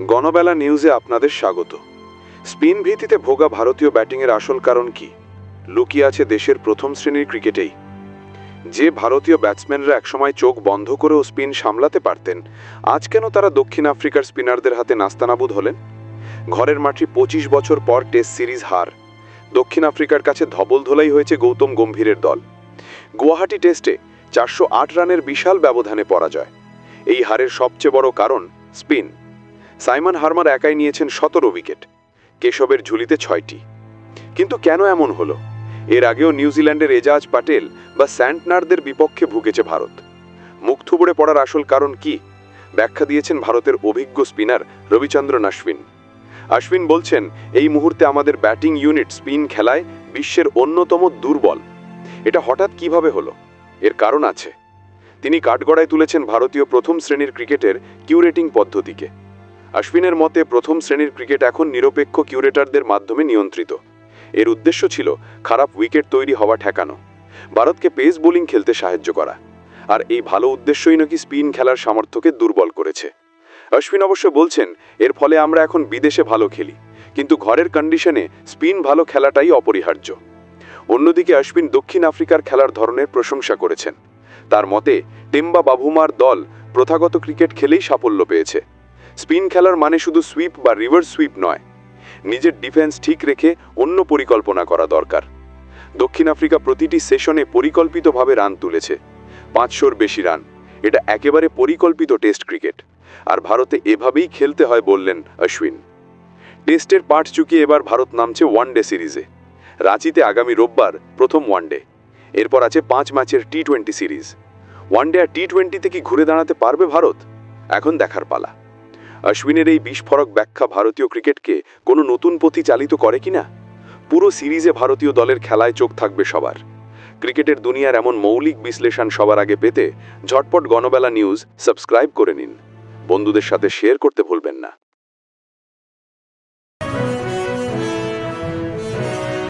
গণবেলা নিউজে আপনাদের স্বাগত। স্পিন ভিত্তিতে ভোগা ভারতীয় ব্যাটিংয়ের আসল কারণ কি? লুকিয়ে আছে দেশের প্রথম শ্রেণির ক্রিকেটেই। যে ভারতীয় ব্যাটসম্যানরা একসময় চোখ বন্ধ করেও স্পিন সামলাতে পারতেন, আজ কেন তারা দক্ষিণ আফ্রিকার স্পিনারদের হাতে নাস্তানাবুদ হলেন? ঘরের মাঠে পঁচিশ বছর পর টেস্ট সিরিজ হার। দক্ষিণ আফ্রিকার কাছে ধবলধোলাই হয়েছে গৌতম গম্ভীরের দল। গুয়াহাটি টেস্টে চারশো আট রানের বিশাল ব্যবধানে পরাজয়। এই হারের সবচেয়ে বড় কারণ স্পিন। সাইমন হারমার একাই নিয়েছেন সতেরো উইকেট, কেশবের ঝুলিতে ছয়টি। কিন্তু কেন এমন হলো? এর আগেও নিউজিল্যান্ডের এজাজ পাটেল বা স্যান্টনারদের বিপক্ষে ভুগেছে ভারত। মুখ থুবড়ে পড়ার আসল কারণ কি? ব্যাখ্যা দিয়েছেন ভারতের অভিজ্ঞ স্পিনার রবিচন্দ্রন আশ্বিন আশ্বিন বলছেন, এই মুহূর্তে আমাদের ব্যাটিং ইউনিট স্পিন খেলায় বিশ্বের অন্যতম দুর্বল। এটা হঠাৎ কীভাবে হলো? এর কারণ আছে। তিনি কাঠগড়ায় তুলেছেন ভারতীয় প্রথম শ্রেণির ক্রিকেটের কিউরেটিং পদ্ধতিকে। আশ্বিনের মতে, প্রথম শ্রেণির ক্রিকেট এখন নিরপেক্ষ কিউরেটারদের মাধ্যমে নিয়ন্ত্রিত। এর উদ্দেশ্য ছিল খারাপ উইকেট তৈরি হওয়া ঠেকানো। ভারতকে পেস বোলিং খেলতে সাহায্য করা। আর এই ভালো উদ্দেশ্যই নাকি স্পিন খেলার সামর্থ্যকে দুর্বল করেছে। অশ্বিন অবশ্য বলছেন, এর ফলে আমরা এখন বিদেশে ভালো খেলি। কিন্তু ঘরের কন্ডিশনে স্পিন ভালো খেলাটাই অপরিহার্য। অন্যদিকে অশ্বিন দক্ষিণ আফ্রিকার খেলার ধরনের প্রশংসা করেছেন। তার মতে, টেম্বা বাভুমার দল প্রথাগত ক্রিকেট খেলেই সাফল্য পেয়েছে। স্পিন খেলার মানে শুধু সুইপ বা রিভার্স সুইপ নয়। নিজের ডিফেন্স ঠিক রেখে অন্য পরিকল্পনা করা দরকার। দক্ষিণ আফ্রিকা প্রতিটি সেশনে পরিকল্পিতভাবে রান তুলেছে। পাঁচশোর বেশি রান এটা একেবারে পরিকল্পিত টেস্ট ক্রিকেট আর ভারতে এভাবেই খেলতে হয় বললেন অশ্বিন। টেস্টের পাঠ চুকিয়ে এবার ভারত নামছে ওয়ানডে সিরিজে রাঁচিতে আগামী রোববার প্রথম ওয়ানডে এরপর আছে পাঁচ ম্যাচের T twenty series one day আর টি টোয়েন্টিতে কি ঘুরে দাঁড়াতে পারবে ভারত? এখন দেখার পালা। অশ্বিনের এই বিস্ফোরক ব্যাখ্যা ভারতীয় ক্রিকেটকে কোনো নতুন পথি চালিত করে কিনা? পুরো সিরিজে ভারতীয় দলের খেলায় চোখ থাকবে সবার। ক্রিকেটের দুনিয়ার এমন মৌলিক বিশ্লেষণ সবার আগে পেতে ঝটপট গণবেলা নিউজ সাবস্ক্রাইব করে নিন। বন্ধুদের সাথে শেয়ার করতে ভুলবেন না।